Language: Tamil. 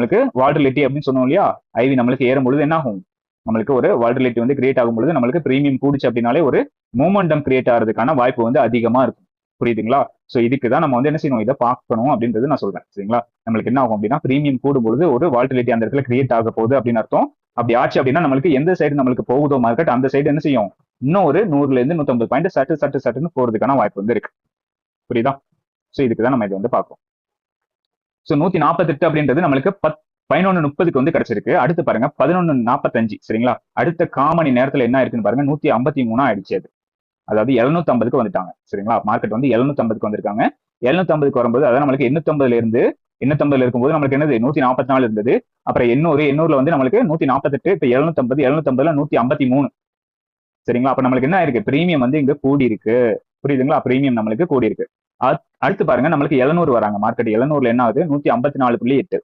நம்மளுக்கு வால்டிலிட்டி அப்படின்னு சொன்னோம் இல்லையா? ஐவி நம்மளுக்கு ஏறும் பொழுது என்ன ஆகும் நம்மளுக்கு ஒரு வால்டிலிட்டி வந்து கிரியேட் ஆகும் பொழுது நம்மளுக்கு பிரீமியம் கூடிச்சு அப்படின்னாலே ஒரு மூமெண்டம் கிரியேட் ஆகிறதுக்கான வாய்ப்பு வந்து அதிகமா இருக்கும். புரியுதுங்களா? சோ இதுக்கு தான் நம்ம வந்து என்ன செய்யணும்? இதை பார்க்கணும் அப்படின்றது நான் சொல்றேன். சரிங்களா? நம்மளுக்கு என்ன ஆகும் அப்படின்னா பிரீமியம் கூடும் பொழுது ஒரு வால்டிலிட்டி அந்த இடத்துல கிரியேட் ஆக போகுது அப்படின்னு அர்த்தம். அப்படி ஆச்சு அப்படின்னா நம்மளுக்கு எந்த சைடு நம்மளுக்கு போகுதோ மார்க்கெட் அந்த சைடு என்ன செய்யும்? இன்னும் ஒரு நூறுல இருந்து நூத்தம்பது பாயிண்ட் சட்டு சட்டு சட்டுன்னு போறதுக்கான வாய்ப்பு வந்து இருக்கு. புரியுதா? சோ இதுக்கு தான் நம்ம இதை வந்து பார்க்கணும் ஸோ நூத்தி நாற்பத்தெட்டு அப்படின்றது நம்மளுக்கு பத் பதினொன்று முப்பதுக்கு வந்து கிடைச்சிருக்கு. அடுத்து பாருங்க பதினொன்று நாற்பத்தஞ்சு சரிங்களா? அடுத்த காமணி நேரத்தில் என்ன இருக்குன்னு பாருங்க நூத்தி ஐம்பத்தி மூணா ஆயிடுச்சு அது. அதாவது எழுநூத்தி ஐம்பதுக்கு வந்துட்டாங்க சரிங்களா? மார்க்கெட் வந்து எழுநூத்தி ஐம்பதுக்கு வந்திருக்காங்க. எழுநூத்தி ஐம்பதுக்கு வரும்போது அதாவது நம்மளுக்கு எண்ணூத்தி இருந்து எண்ணூத்தம்பதுல இருக்கும்போது நம்மளுக்கு என்னது? நூத்தி நாற்பத்தி நாலு இருந்தது. அப்புறம் எண்ணூறு எண்ணூறுல வந்து நம்மளுக்கு நூத்தி நாற்பத்தெட்டு இப்போ எழுநூத்தம்பது எழுநூத்தம்பதுல நூத்தி ஐம்பத்தி மூணு சரிங்களா? அப்ப நம்மளுக்கு என்ன இருக்கு பிரீமியம் வந்து இங்க கூடி இருக்கு புரியுதுங்களா? பிரீமியம் நம்மளுக்கு கூடி இருக்கு அடுத்து பாருங்க நம்மளுக்கு எழுநூறு வராங்க. மார்க்கெட் எழுநூறுல என்ன ஆகுது? நூத்தி ஐம்பத்தி நாலு புள்ளி எட்டு.